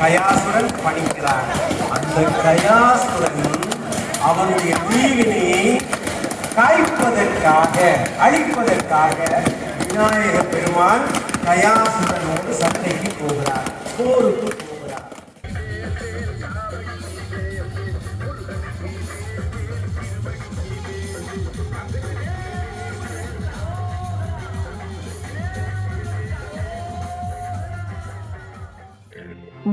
கயாசுரன் பணிக்கிறான் அந்த கயாசுரன் அவனுடைய தீவினையை காய்ப்பதற்காக அழிப்பதற்காக விநாயக பெருமான் கயாசுரனோடு சண்டைக்கு போகிறார். போருக்கு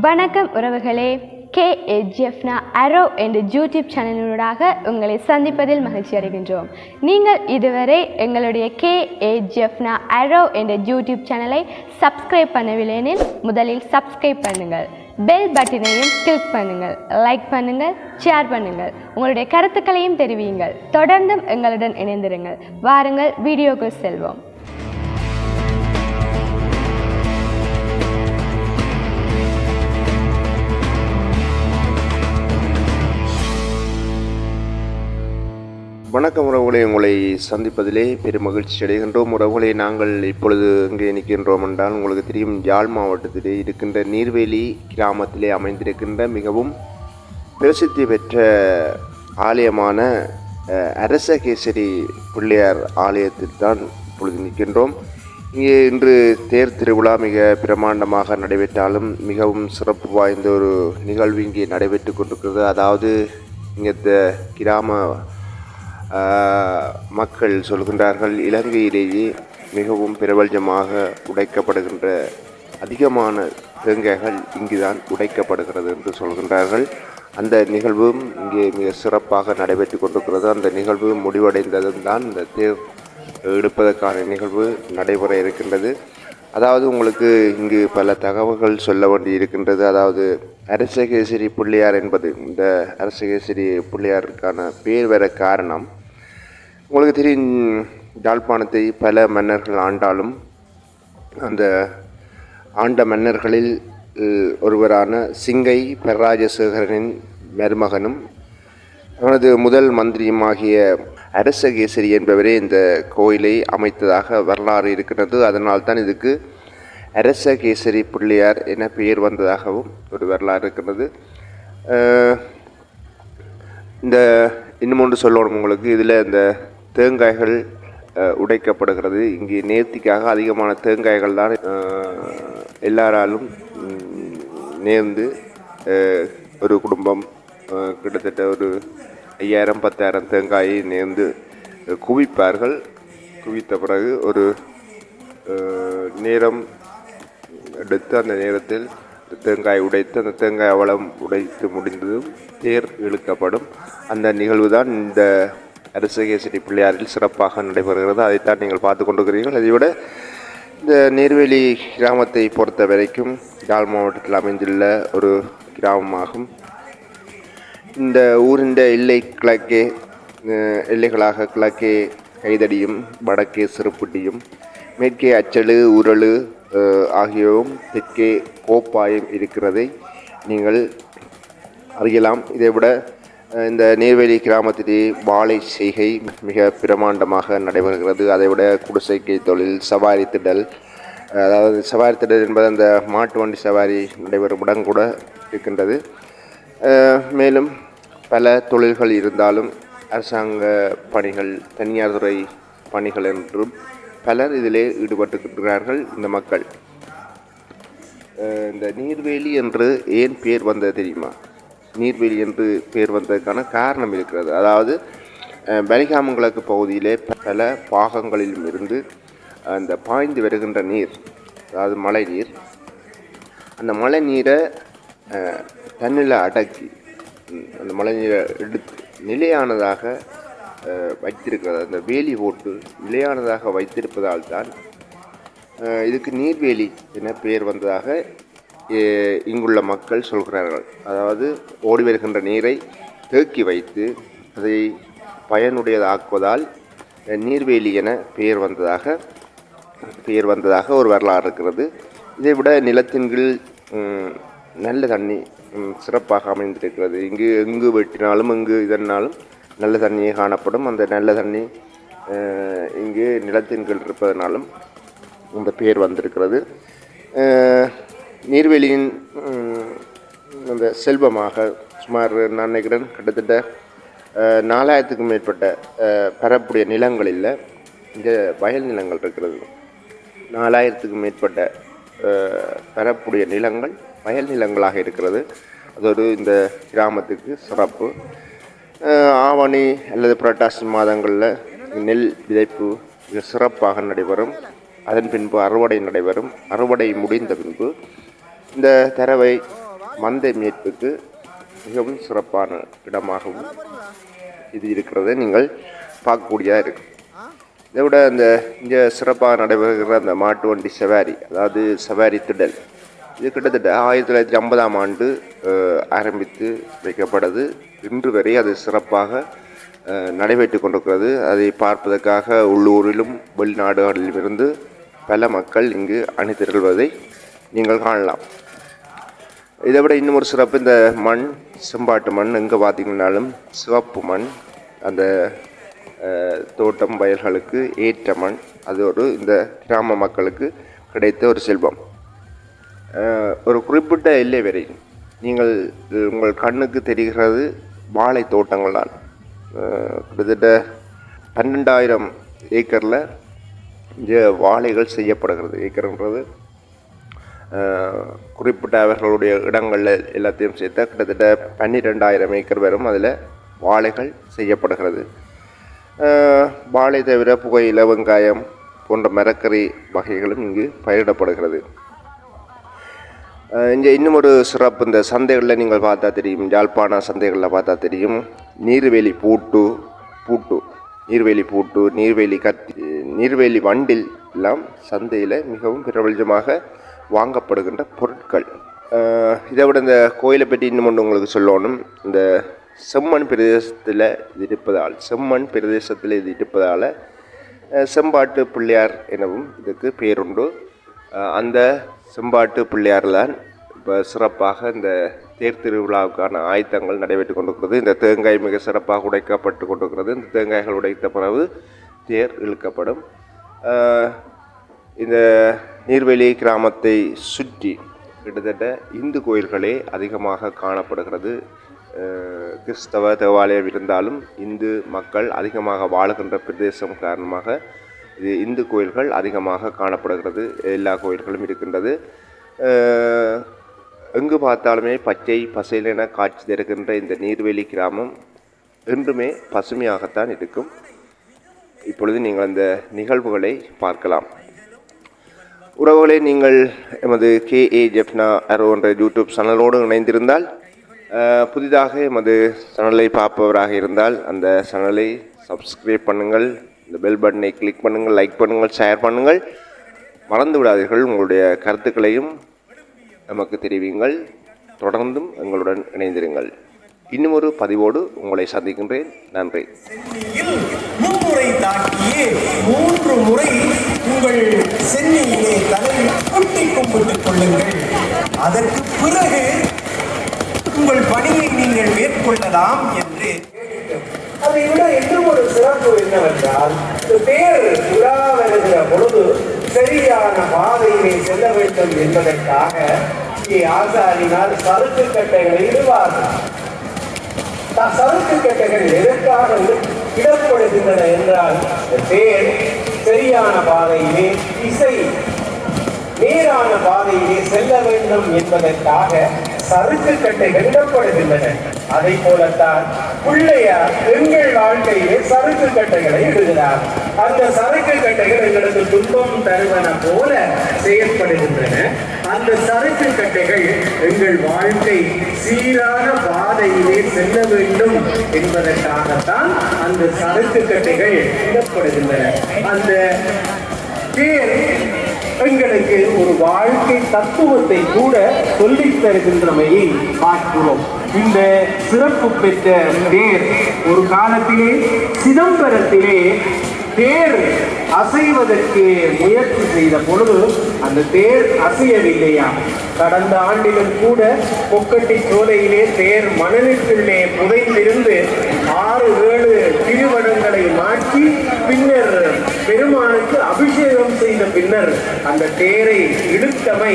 வணக்கம் உறவுகளே. கே எஜ்எஃப்னா அரோ என்ற யூடியூப் சேனலினூடாக உங்களை சந்திப்பதில் மகிழ்ச்சி அடைகின்றோம். நீங்கள் இதுவரை எங்களுடைய கே ஏஜிஎஃப்னா அரோ என்ற யூடியூப் சேனலை சப்ஸ்கிரைப் பண்ணவில்லை எனில் முதலில் சப்ஸ்கிரைப் பண்ணுங்கள். பெல் பட்டனையும் கிளிக் பண்ணுங்கள். லைக் பண்ணுங்கள் ஷேர் பண்ணுங்கள். உங்களுடைய கருத்துக்களையும் தெரிவியுங்கள். தொடர்ந்தும் எங்களுடன் இணைந்திருங்கள். வாருங்கள் வீடியோக்குள் செல்வோம். வணக்கம் உறவுகளை உங்களை சந்திப்பதிலே பெரும் மகிழ்ச்சி அடைகின்றோம். உறவுகளை நாங்கள் இப்பொழுது இங்கே நிற்கின்றோம் என்றால் உங்களுக்கு தெரியும் யாழ் மாவட்டத்திலே இருக்கின்ற நீர்வேலி கிராமத்திலே அமைந்திருக்கின்ற மிகவும் பிரசித்தி பெற்ற ஆலயமான அரசகேசரி பிள்ளையார் ஆலயத்தில் தான் இப்பொழுது நிற்கின்றோம். இங்கே இன்று தேர் திருவிழா மிக பிரமாண்டமாக நடைபெற்றாலும் மிகவும் சிறப்பு வாய்ந்த ஒரு நிகழ்வு இங்கே நடைபெற்று கொண்டிருக்கிறது. அதாவது இங்கே கிராம மக்கள் சொல்கின்றார்கள் இலங்கையிலேயே மிகவும் பிரபல்யமாக உடைக்கப்படுகின்ற அதிகமான தேங்காய்கள் இங்குதான் உடைக்கப்படுகிறது என்று சொல்கின்றார்கள். அந்த நிகழ்வும் இங்கே மிக சிறப்பாக நடைபெற்று கொண்டிருக்கிறது. அந்த நிகழ்வு முடிவடைந்ததும் தான் இந்த தேர் எடுப்பதற்கான நிகழ்வு நடைபெற இருக்கின்றது. அதாவது உங்களுக்கு இங்கு பல தகவல்கள் சொல்ல வேண்டி இருக்கின்றது. அதாவது அரசகேசரி பிள்ளையார் என்பது இந்த அரசகேசரி பிள்ளையாருக்கான பேர் வர காரணம். உங்களுக்கு தெரியும் யாழ்ப்பாணத்தை பல மன்னர்கள் ஆண்டாலும் அந்த ஆண்ட மன்னர்களில் ஒருவரான சிங்கை பெர்ராஜசேகரனின் மருமகனும் அவனது முதல் மந்திரியுமாகிய அரசகேசரி என்பவரே இந்த கோயிலை அமைத்ததாக வரலாறு இருக்கிறது அதனால் தான் இதுக்கு அரசகேசரி பிள்ளையார் என பெயர் வந்ததாகவும் ஒரு வரலாறு இருக்கிறது இந்த இன்னும் ஒன்று சொல்லணும் உங்களுக்கு. இதில் இந்த தேங்காய்கள் உடைக்கப்படுகிறது. இங்கே நேர்த்திக்காக அதிகமான தேங்காய்கள் தான் எல்லாராலும் நேர்ந்து ஒரு குடும்பம் கிட்டத்தட்ட ஒரு ஐயாயிரம் பத்தாயிரம் தேங்காயை நேர்ந்து குவிப்பார்கள். குவித்த பிறகு ஒரு நேரம் எடுத்து அந்த நேரத்தில் தேங்காய் உடைத்து அந்த தேங்காய் அவலம் உடைத்து முடிந்ததும் தேர் இழுக்கப்படும். அந்த நிகழ்வு தான் இந்த அரசகேசரி பிள்ளையாரில் சிறப்பாக நடைபெறுகிறது. அதைத்தான் நீங்கள் பார்த்து கொண்டிருக்கிறீர்கள். அதைவிட இந்த நீர்வேலி கிராமத்தை பொறுத்த வரைக்கும் யாழ் மாவட்டத்தில் அமைந்துள்ள ஒரு கிராமமாகும். இந்த ஊரின் எல்லை கிழக்கே எல்லைகளாக கிழக்கே கைதடியும் வடக்கே சிறுப்புட்டியும் மேற்கே அச்சலு உரளு ஆகியவும் தெற்கே கோப்பாயம் இருக்கிறதை நீங்கள் அறியலாம். இதைவிட விட இந்த நீர்வேலி கிராமத்திலே வாழை செய்கை மிக பிரமாண்டமாக நடைபெறுகிறது. அதைவிட குடிசைக்கை தொழில் சவாரி திடல் அதாவது சவாரி திடல் என்பது அந்த மாட்டு வண்டி சவாரி நடைபெறும் இடம் கூட இருக்கின்றது. மேலும் பல தொழில்கள் இருந்தாலும் அரசாங்க பணிகள் தனியார் துறை பணிகள் என்றும் பலர் இதிலே ஈடுபட்டுகின்றார்கள் இந்த மக்கள். இந்த நீர்வேலி என்று ஏன் பேர் வந்தது தெரியுமா? நீர்வேலி என்று பேர் வந்ததுக்கான காரணம் இருக்கிறது. அதாவது அஹ், பலிகாமங்கிழக்கு பகுதியிலே பல பாகங்களிலும் இருந்து அந்த பாய்ந்து வருகின்ற நீர் அதாவது மழை நீர் அந்த மழை நீரை தண்ணில் தண்ணியில் அடக்கி அந்த மழைநீரை எடுத்து நிலையானதாக வைத்திருக்கிறது. அந்த வேலி போட்டு நிலையானதாக வைத்திருப்பதால் தான் இதுக்கு நீர்வேலி என பெயர் வந்ததாக இங்குள்ள மக்கள் சொல்கிறார்கள். அதாவது ஓடி வருகின்ற நீரை தேக்கி வைத்து அதை பயனுடையதாக்குவதால் நீர்வேலி என பெயர் வந்ததாக பெயர் வந்ததாக ஒரு வரலாறு இருக்கிறது. இதை விட நிலத்தின் கீழ் நல்ல தண்ணி சிறப்பாக அமைந்திருக்கிறது. இங்கு எங்கு வெட்டினாலும் எங்கு இதனாலும் நல்ல தண்ணியே காணப்படும். அந்த நல்ல தண்ணி இங்கு நிலத்தின் கீழ் இருப்பதனாலும் இந்த பேர் வந்திருக்கிறது. நீர்வெளியின் அந்த செல்வமாக சுமார் நான் நினைக்கிறேன் கிட்டத்தட்ட நாலாயிரத்துக்கும் மேற்பட்ட அஹ், நிலங்களில் இங்கே வயல் நிலங்கள் இருக்கிறது. நாலாயிரத்துக்கும் மேற்பட்ட அஹ், பரப்புடைய நிலங்கள் வயல் நிலங்களாக இருக்கிறது. அது ஒரு இந்த கிராமத்துக்கு சிறப்பு. ஆவணி அல்லது புரட்டாசி மாதங்களில் நெல் விதைப்பு மிக சிறப்பாக நடைபெறும். அதன் பின்பு அறுவடை நடைபெறும். அறுவடை முடிந்த பின்பு இந்த தரவை மந்தை மீட்புக்கு மிகவும் சிறப்பான இடமாகவும் இது இருக்கிறது நீங்கள் பார்க்கக்கூடியதாக இருக்கும் இதை விட இந்த இங்கே சிறப்பாக நடைபெறுகிற அந்த மாட்டு வண்டி சவாரி அதாவது சவாரி திடல் இது கிட்டத்தட்ட ஆயிரத்தி தொள்ளாயிரத்தி ஐம்பதாம் ஆண்டு ஆரம்பித்து வைக்கப்பட்டது. இன்று வரை அது சிறப்பாக நடைபெற்று கொண்டிருக்கிறது. அதை பார்ப்பதற்காக உள்ளூரிலும் வெளிநாடுகளிலும் இருந்து பல மக்கள் இங்கு அணிதிரள்வதை நீங்கள் காணலாம். இதை விட இன்னும் ஒரு சிறப்பு இந்த மண் செம்பாட்டு மண் எங்கே பார்த்தீங்கன்னாலும் சிவப்பு மண் அந்த தோட்டம் வயல்களுக்கு ஏற்ற மண் அது ஒரு இந்த கிராம மக்களுக்கு கிடைத்த ஒரு செல்வம். ஒரு குறிப்பிட்ட எல்லை வரை நீங்கள் உங்கள் கண்ணுக்கு தெரிகிறது வாழை தோட்டங்கள் தான் கிட்டத்தட்ட பன்னெண்டாயிரம் ஏக்கரில் இங்கே வாழைகள் செய்யப்படுகிறது. ஏக்கர்ன்றது குறிப்பிட்ட அவர்களுடைய இடங்களில் எல்லாத்தையும் சேர்த்தா கிட்டத்தட்ட பன்னிரெண்டாயிரம் ஏக்கர் வரும் அதில் வாழைகள் செய்யப்படுகிறது. வாழை தவிர புகையில வெங்காயம் போன்ற மரக்கறி வகைகளும் இங்கு பயிரிடப்படுகிறது. இங்கே இன்னும் ஒரு சிறப்பு இந்த சந்தைகளில் நீங்கள் பார்த்தா தெரியும். யாழ்ப்பாண சந்தைகளில் பார்த்தா தெரியும். நீர்வேலி பூட்டு பூட்டு நீர்வேலி பூட்டு நீர்வேலி கத்தி நீர்வேலி வண்டில் எல்லாம் சந்தையில் மிகவும் பிரபலமாக வாங்கப்படுகின்ற பொருட்கள். இதை விட இந்த கோயிலை பற்றி இன்னும் ஒன்று உங்களுக்கு சொல்லணும். இந்த செம்மண் பிரதேசத்தில் இது இருப்பதால் செம்மண் பிரதேசத்தில் இது இருப்பதால் செம்பாட்டு பிள்ளையார் எனவும் இதுக்கு பேருண்டு. அந்த செம்பாட்டு பிள்ளையார்லான் இப்போ சிறப்பாக இந்த தேர் திருவிழாவுக்கான ஆயத்தங்கள் நடைபெற்று கொண்டிருக்கிறது. இந்த தேங்காய் மிக சிறப்பாக உடைக்கப்பட்டு கொண்டிருக்கிறது. இந்த தேங்காய்கள் உடைத்த பிறகு தேர் இழுக்கப்படும். இந்த நீர்வேலி கிராமத்தை சுற்றி கிட்டத்தட்ட இந்து கோயில்களே அதிகமாக காணப்படுகிறது. கிறிஸ்தவ தேவாலயம் இருந்தாலும் இந்து மக்கள் அதிகமாக வாழுகின்ற பிரதேசம் காரணமாக இது இந்து கோயில்கள் அதிகமாக காணப்படுகிறது. எல்லா கோயில்களும் இருக்கின்றது. எங்கு பார்த்தாலுமே பச்சை பசையிலென காட்சி தருகின்ற இந்த நீர்வேலி கிராமம் என்றுமே பசுமையாகத்தான் இருக்கும். இப்பொழுது நீங்கள் அந்த நிகழ்வுகளை பார்க்கலாம். உறவுகளை நீங்கள் எமது கேஏ ஜெப்னா அரோ என்ற யூடியூப் சேனலோடு இணைந்திருந்தால் புதிதாக எமது சேனலை பார்ப்பவராக இருந்தால் அந்த சேனலை சப்ஸ்கிரைப் பண்ணுங்கள். இந்த பெல் பட்டனை கிளிக் பண்ணுங்கள் லைக் பண்ணுங்கள் ஷேர் பண்ணுங்கள். மறந்து விடாதீர்கள் உங்களுடைய கருத்துக்களையும் நமக்கு தெரிவிங்கள். தொடர்ந்தும் எங்களுடன் இணைந்திருங்கள். இன்னும் ஒரு பதிவோடு உங்களை சந்திக்கின்றேன். நன்றி. மும்முறை தாக்கியே மூன்று முறை உங்கள் சென்னையிலே தலையில் கொட்டி கும்பிட்டுக் கொள்ளுங்கள். அதற்கு பிறகு உங்கள் பணியை நீங்கள் மேற்கொள்ளலாம் என்று அதை விட இன்னும் ஒரு சிறப்பு என்னவென்றால் இந்த தேர் உலா வருகிற பொழுது சரியான பாதையிலே செல்ல வேண்டும் என்பதற்காக இங்கே ஆசாரினால் சறுக்கு கட்டைகளை இடுவார்கள். த- சறுக்கு கட்டைகள் எதற்காக இடப்படுகின்றன என்றால் இந்த தேர் சரியான பாதையிலே இசை நேரான பாதையிலே செல்ல வேண்டும் என்பதற்காக சறுக்கு கட்டைகள் இடப்படுகின்றன அதை போலத்தான் பிள்ளையார் எங்கள் வாழ்க்கையிலே சறுக்கு கட்டைகளை இடுகிறார். அந்த சறுக்கு கட்டைகள் எங்களுக்கு துன்பம் தருவன போல செயல்படுகின்றன. அந்த சறுக்கு கட்டைகள் எங்கள் வாழ்க்கை சீரான பாதையிலே செல்ல வேண்டும் என்பதற்காகத்தான் அந்த சறுக்கு கட்டைகள் இடப்படுகின்றன அந்த பேர் எங்களுக்கு ஒரு வாழ்க்கை தத்துவத்தை கூட சொல்லித் தருகின்றமையை பார்க்கிறோம். இந்த சிறப்பு பெற்ற தேர் ஒரு காலத்திலே சிதம்பரத்திலே தேர் அசைவதற்கு முயற்சி செய்த பொழுது அந்த தேர் அசையவில்லையா? கடந்த ஆண்டிலும் கூட கொக்கட்டி சோலையிலே தேர் மணலுக்குள்ளே புதைந்திருந்து ஆறு ஏழு திருவடங்களை மாற்றி பின்னர் பெருமானுக்கு அபிஷேகம் செய்த பின்னர் அந்த தேரை இழுத்தமை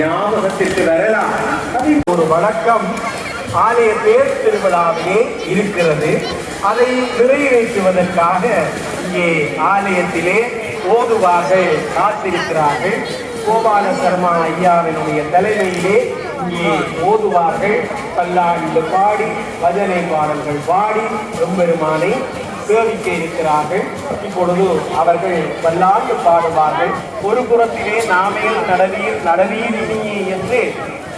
ஞாபகத்திற்கு வரலாம். ஒரு வழக்கம் ஆலய தேர் திருவிழாவிலே இருக்கிறது. அதை நிறைவேற்றுவதற்காக இங்கே ஆலயத்திலே ஓதுவாக காத்திருக்கிறார்கள். கோபால சர்மா ஐயாவினுடைய தலைமையிலே இங்கே ஓதுவார்கள் பல்லாண்டு பாடி பஜனை பாடல்கள் பாடி எம்பெருமானை சேவிக்க இருக்கிறார்கள். இப்பொழுது அவர்கள் வல்லாண்டு பாடுவார்கள். ஒரு புறத்திலே நாமே நடவீர் நடவீர் இனியே என்று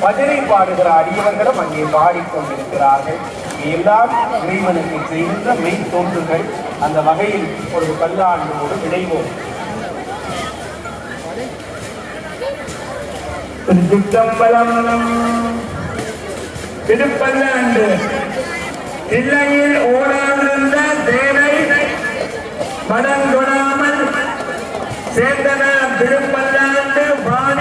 பஜனை பாடுகிற அடியவர்களும் அங்கே பாடிக்கொண்டிருக்கிறார்கள். எல்லாம் இறைவனுக்கு செய்கின்ற மெய் தோன்றுகள் அந்த வகையில் ஒரு பல்லாண்டோடு இணைவோம் திருச்சிற்றம்பலம் திருப்பல்லாண்டு இல்லையில் ஓடாது படங்கொடாமல் சேந்தன திருப்பல்லாண்டு வாணி